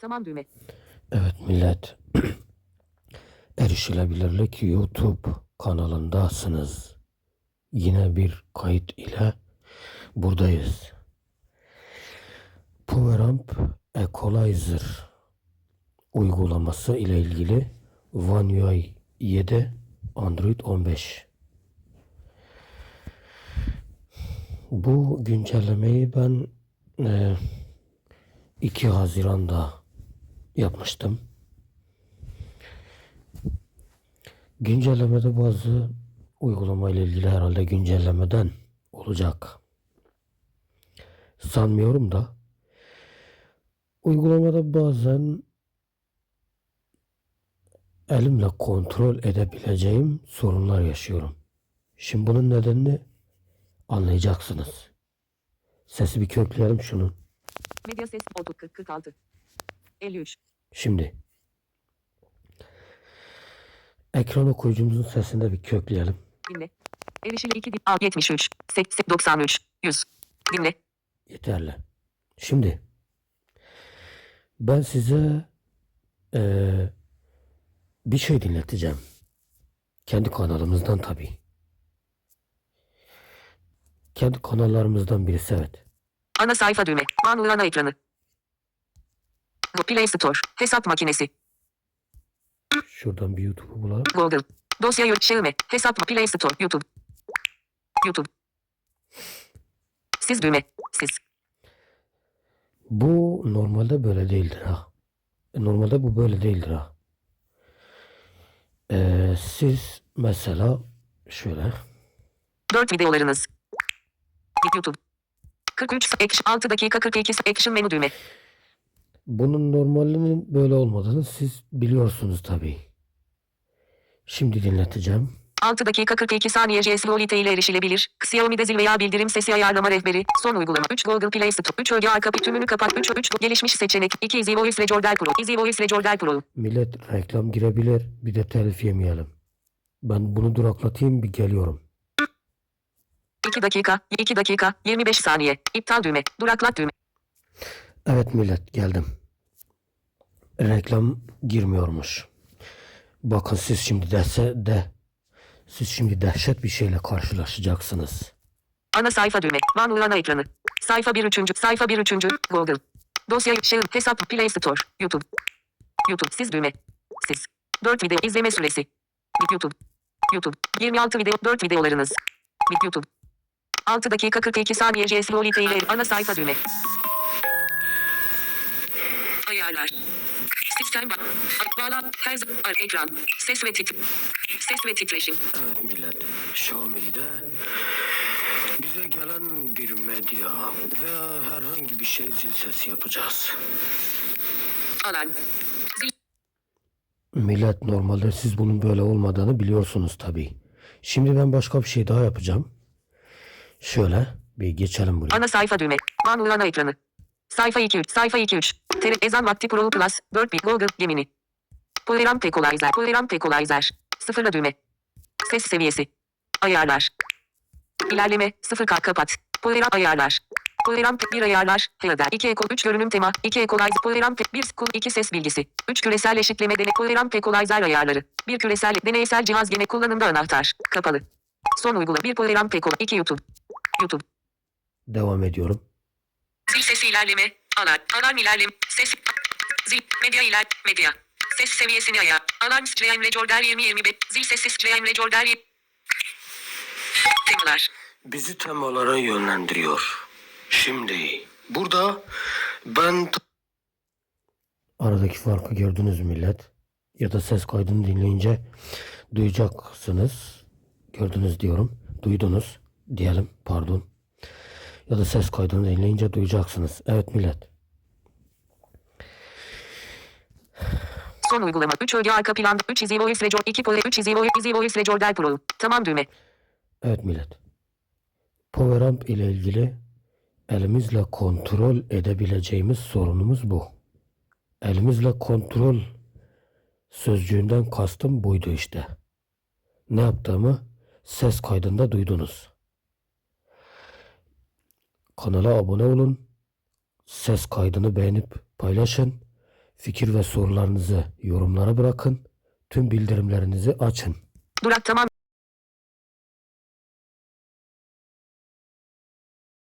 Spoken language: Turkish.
Tamam düğme. Evet millet. Erişilebilirlik YouTube kanalındasınız. Yine bir kayıt ile buradayız. PowerAmp Equalizer uygulaması ile ilgili One UI 7 Android 15 bu güncellemeyi ben e, 2 Haziran'da yapmıştım. Güncellemede bazı uygulama ile ilgili herhalde güncellemeden olacak. Sanmıyorum da uygulamada bazen elimle kontrol edebileceğim sorunlar yaşıyorum. Şimdi bunun nedenini anlayacaksınız. Sesi bir kökleyelim şunun. Medya ses 30 40 46. 53. Şimdi ekran okuyucumuzun sesini de bir kökleyelim. Dinle. Erişili 2 dip 73. 80 93. 100. Dinle. Yeterli. Şimdi ben size eee, bir şey dinleteceğim. Kendi kanalımızdan tabii. Kendi kanallarımızdan birisi evet. Ana sayfa düğme. Manuel ana ekranı. Play Store. Hesap makinesi. Şuradan bir YouTube'u bulalım. Google. Dosya Xiaomi. Hesap Play Store. YouTube. YouTube. Siz düğme. Siz. Bu normalde böyle değildir ha. E, Normalde bu böyle değildir ha. Eee, siz mesela şöyle 4 videolarınız. YouTube. 43 action 6 dakika 42 action menü düğme. Bunun normalinin böyle olmadığını siz biliyorsunuz tabii. Şimdi dinleteceğim. 6 dakika 42 saniye JS Lolita ile erişilebilir. Xiaomi'de zil veya bildirim sesi ayarlama rehberi. Son uygulama. 3 Google Play Store. 3 öge arka tümünü kapat. 3 3 gelişmiş seçenek. 2 Easy Voice Recorder Pro. Easy Voice Recorder Pro. Millet reklam girebilir. Bir de telif yemeyelim. Ben bunu duraklatayım bir geliyorum. 2 dakika. 2 dakika. 25 saniye. İptal düğme. Duraklat düğme. Evet millet geldim. Reklam girmiyormuş. Bakın siz şimdi dese de siz şimdi dehşet bir şeyle karşılaşacaksınız. Ana sayfa düğme. Manuel ana ekranı. Sayfa 1 3. Sayfa 1 3. Google. Dosya şey hesap Play Store. YouTube. YouTube siz düğme. Siz. 4 video izleme süresi. YouTube. YouTube. 26 video 4 videolarınız. YouTube. 6 dakika 42 saniye JS Lolita ile ana sayfa düğme. Ayarlar. Sistem bak. Bağlan. Her zaman ekran. Ses ve tit. Ses ve titreşim. Evet millet. Xiaomi'de bize gelen bir medya veya herhangi bir şey zil sesi yapacağız. Zil. Millet normalde siz bunun böyle olmadığını biliyorsunuz tabii. Şimdi ben başka bir şey daha yapacağım. Şöyle bir geçelim buraya. Ana sayfa düğme. Manuel ana ekranı. Sayfa 2 3. Sayfa 2 3. Tele ezan vakti Pro Plus. 4 bit Google Gemini. Polyramp Equalizer. Polyramp Equalizer. Sıfırla düğme. Ses seviyesi. Ayarlar. İlerleme. Sıfır kalk kapat. Polyramp ayarlar. Polyramp 1 ayarlar. Header. 2 eko 3 görünüm tema. 2 equalizer. Polyramp 1 school 2 ses bilgisi. 3 küresel eşitleme deney. Polyramp Equalizer ayarları. 1 küresel deneysel cihaz gene kullanımda anahtar. Kapalı. Son uygula. 1 Polyramp Equalizer. 2 YouTube. YouTube. Devam ediyorum. Zil sesi ilerleme. Alarm. Alarm ilerleme. Ses. Zil. Medya iler. Medya. Ses seviyesini ayar. Alarm stream recorder 2025. Zil sesi stream recorder 20. Temalar. Bizi temalara yönlendiriyor. Şimdi burada ben aradaki farkı gördünüz mü millet ya da ses kaydını dinleyince duyacaksınız. Gördünüz diyorum. Duydunuz diyelim pardon. Ya da ses kaydını dinleyince duyacaksınız. Evet millet. Son uygulama. 3 öge arka plan. 3 Easy Voice Record. 2 Poly. 3 Easy Voice, Easy Voice Recorder Pro. Tamam düğme. Evet millet. PowerAmp ile ilgili elimizle kontrol edebileceğimiz sorunumuz bu. Elimizle kontrol sözcüğünden kastım buydu işte. Ne yaptığımı ses kaydında duydunuz. Kanala abone olun. Ses kaydını beğenip paylaşın. Fikir ve sorularınızı yorumlara bırakın. Tüm bildirimlerinizi açın. Durak tamam.